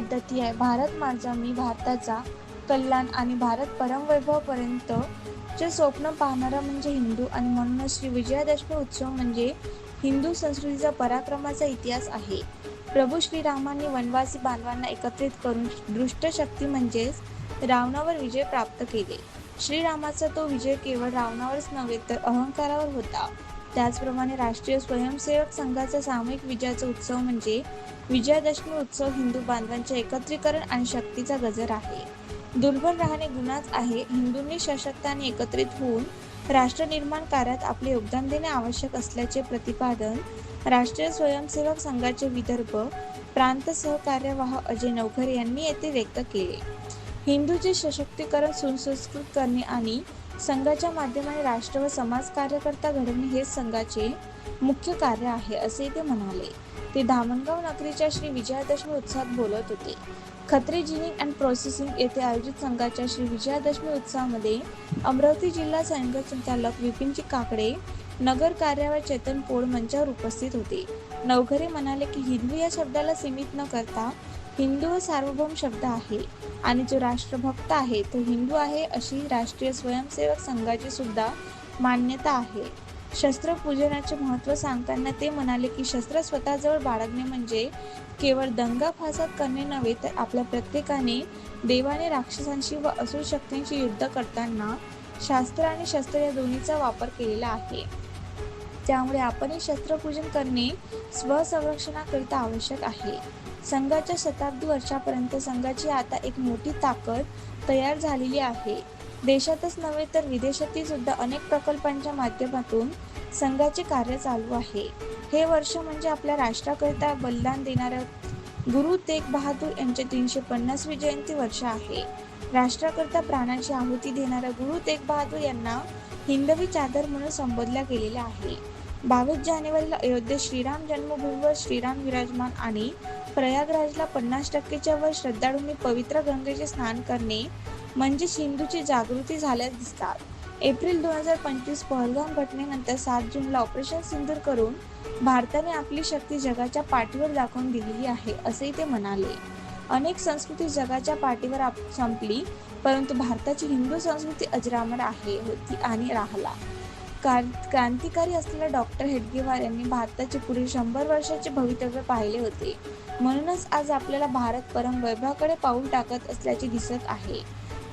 पद्धती आहे. भारत माझा मी भारताचा कल्याण आणि भारत परमवैभवपर्यंत चे स्वप्न पाहणारा म्हणजे हिंदू आणि म्हणूनच श्री विजयादशमी उत्सव म्हणजे हिंदू संस्कृतीचा पराक्रमाचा इतिहास आहे. प्रभू श्रीरामांनी वनवासी बांधवांना एकत्रित करून दृष्ट शक्ती म्हणजेच रावणावर विजय प्राप्त केले. श्रीरामाचा तो विजय केवळ रावणावरच नव्हे तर अहंकारावर होता. त्याचप्रमाणे राष्ट्रीय स्वयंसेवक संघाचा सामूहिक विजयाचा उत्सव म्हणजे विजयादशमी उत्सव हिंदू बांधवांचे एकत्रीकरण आणि शक्तीचा गजर आहे. दुर्बल राहणे गुन्हाच आहे. हिंदूंनी सशक्त आणि एकत्रित होऊन राष्ट्र निर्माण कार्यात आपले योगदान देणे आवश्यक असल्याचे प्रतिपादन राष्ट्रीय स्वयंसेवक संघाचे विदर्भ प्रांत सहकार्यवाह अजय नवखरे यांनी येथे व्यक्त केले. हिंदूचे सशक्तीकरण सुसंस्कृत करणे आणि संघाच्या माध्यमाने राष्ट्र व समाज कार्यकर्ता घडवणे हे संघाचे मुख्य कार्य आहे असे ते म्हणाले. ते धामणगाव नगरीच्या श्री विजयादशमी उत्सवात बोलत होते. खत्री जिनिंग अँड प्रोसेसिंग येथे आयोजित संघाच्या श्री विजयादशमी उत्सवामध्ये अमरावती जिल्हा संघ संचालक विपिनजी काकडे नगर कार्यावर चेतन पोळ मंचावर उपस्थित होते. नवघरे म्हणाले की हिंदू या शब्दाला सीमित न करता हिंदू सार्वभौम शब्द आहे. आणि जो राष्ट्रभक्त आहे तो हिंदू आहे अशी राष्ट्रीय स्वयंसेवक संघाची सुद्धा मान्यता आहे. शस्त्रपूजनाचे महत्त्व सांगताना ते म्हणाले की शस्त्र स्वतःजवळ बाळगणे म्हणजे केवळ दंगा फासाद करणे नव्हे तर आपल्या प्रत्येकाने देवाने राक्षसांशी व असुर शक्तींशी युद्ध करताना शास्त्र आणि शस्त्र या दोन्हीचा वापर केलेला आहे. त्यामुळे आपणही शस्त्रपूजन करणे स्वसंरक्षणाकरिता आवश्यक आहे. संघाच्या शताब्दी वर्षापर्यंत संघाची आता एक मोठी ताकद तयार झालेली आहे. देशातच नव्हे तर विदेशातील सुद्धा अनेक प्रकल्पांच्या माध्यमातून संघाचे कार्य चालू आहे. हे वर्ष म्हणजे आपल्या राष्ट्राकरिता बलिदान देणाऱ्या गुरु तेग बहादूर यांचे तीनशे पन्नासवी जयंती वर्ष आहे. राष्ट्राकरता प्राणांची आहुती देणाऱ्या गुरु तेग बहादूर यांना हिंदवी चादर म्हणून संबोधल्या गेलेल्या आहे. बावीस जानेवारीला अयोध्येत श्रीराम जन्मभूमीवर श्रीराम विराजमान आणि प्रयागराजला पन्नास टक्केच्या वर श्रद्धाळूंनी पवित्र गंगेचे स्नान करणे म्हणजेच हिंदूची जागृती झाल्यास दिसतात. एप्रिल दोन हजार पंचवीस पहलगाम घटनेनंतर सात जूनला ऑपरेशन सिंदूर करून भारताने आपली शक्ती जगाच्या पाठीवर दाखवून दिलेली आहे असेही ते म्हणाले. अनेक संस्कृती जगाच्या पाठीवर आप संपली परंतु भारताची हिंदू संस्कृती अजरामर आहे होती आणि राहला. क्रांतिकारी असलेल्या डॉक्टर हेडगेवार यांनी भारताचे पुढील शंभर वर्षाचे भवितव्य पाहिले होते. म्हणूनच आज आपल्याला भारत परम वैभवाकडे पाऊल टाकत असल्याचे दिसत आहे.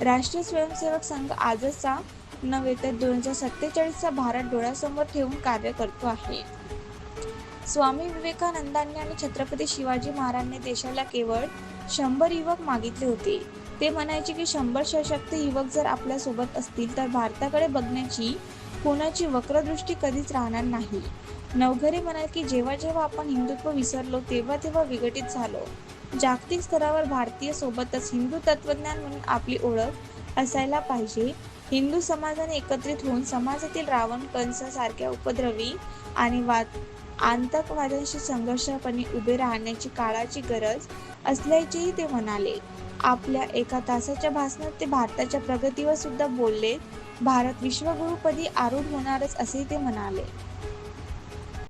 राष्ट्रीय स्वयंसेवक संघ आजचा नव्हे तर दोन हजार सत्तेचाळीसचा भारत डोळ्यासमोर ठेवून कार्य करतो आहे. स्वामी विवेकानंदांनी आणि छत्रपती शिवाजी महाराजांनी देशाला केवळ शंभर युवक मागितले होते. ते म्हणायचे की शंभर सशक्त युवक जर आपल्यासोबत असतील तर भारताकडे बघण्याची कोणाची वक्रदृष्टी कधीच राहणार नाही. नवघरे म्हणाल की जेव्हा जेव्हा आपण हिंदुत्व विसरलो तेव्हा तेव्हा विघटित झालो. जागतिक स्तरावर भारतीय सोबतच हिंदू तत्वज्ञान म्हणून आपली ओळख असायला पाहिजे. हिंदू समाजाने एकत्रित होऊन समाजातील रावण कंस सारख्या उपद्रवी आणि वाद आतंकवाद्यांशी संघर्षपणे उभे राहण्याची काळाची गरज असल्याचेही ते म्हणाले. आपल्या एका तासाच्या भाषणात ते भारताच्या प्रगतीवर सुद्धा बोलले. भारत विश्वगुरुपदी आरूढ होणारच असे ते म्हणाले.